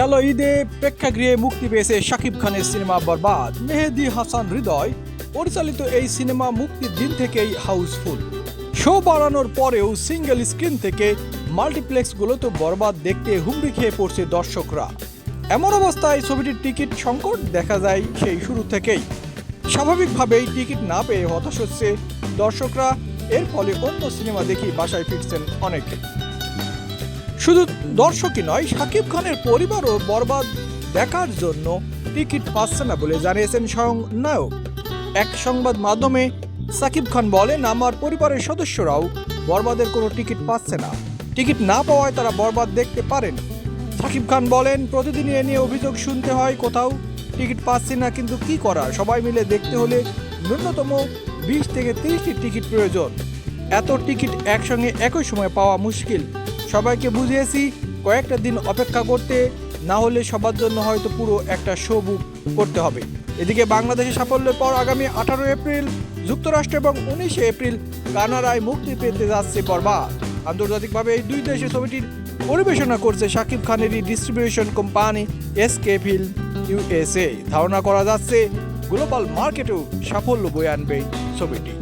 গেল ঈদে প্রেক্ষাগৃহে মুক্তি পেয়েছে শাকিব খানের সিনেমা বরবাদ, মেহেদি হাসান হৃদয়। পরিচালিত এই সিনেমা মুক্তির দিন থেকেই হাউসফুল। শো বাড়ানোর পরেও সিঙ্গেল স্ক্রিন থেকে মাল্টিপ্লেক্সগুলোতে বরবাদ দেখতে হুমড়ি খেয়ে পড়ছে দর্শকরা। এমন অবস্থায় ছবিটির টিকিট সংকট দেখা যায় সেই শুরু থেকেই। স্বাভাবিকভাবেই টিকিট না পেয়ে হতাশ হচ্ছে দর্শকরা, এর ফলে অন্য সিনেমা দেখি বাসায় ফিরছেন অনেকে। শুধু দর্শকই নয় শাকিব খানের পরিবারও বরবাদ দেখার জন্য টিকিট পাচ্ছে না বলে জানিয়েছেন স্বয়ং নায়ক এক সংবাদ মাধ্যমে সাকিব খান বলেন, আমার পরিবারের সদস্যরাও বরবাদের কোনো টিকিট পাচ্ছে না। টিকিট না পাওয়ায় তারা বরবাদ দেখতে পারেন। সাকিব খান বলেন প্রতিদিন এ নিয়ে অভিযোগ শুনতে হয় কোথাও। টিকিট পাচ্ছি না, কিন্তু কি করা? সবাই মিলে দেখতে হলে ন্যূনতম বিশ থেকে তিরিশটি টিকিট প্রয়োজন। এত টিকিট একসঙ্গে একই সময় পাওয়া মুশকিল। সবাইকে বুঝিয়েছি, কয়েকটা দিন অপেক্ষা করতে, না হলে সবার জন্য হয়তো পুরো একটা শো বুক করতে হবে। এদিকে বাংলাদেশের সাফল্যের পর আগামী আঠারো এপ্রিল, যুক্তরাষ্ট্র এবং উনিশে এপ্রিল কানাডায় মুক্তি পেতে যাচ্ছে বরবাদ। আন্তর্জাতিকভাবে এই দুই দেশে ছবিটির পরিবেশনা করছে Shakib খানেরই distribution company SK film USA ধারণা করা যাচ্ছে গ্লোবাল মার্কেটেও সাফল্য বয়ে আনবে ছবিটি।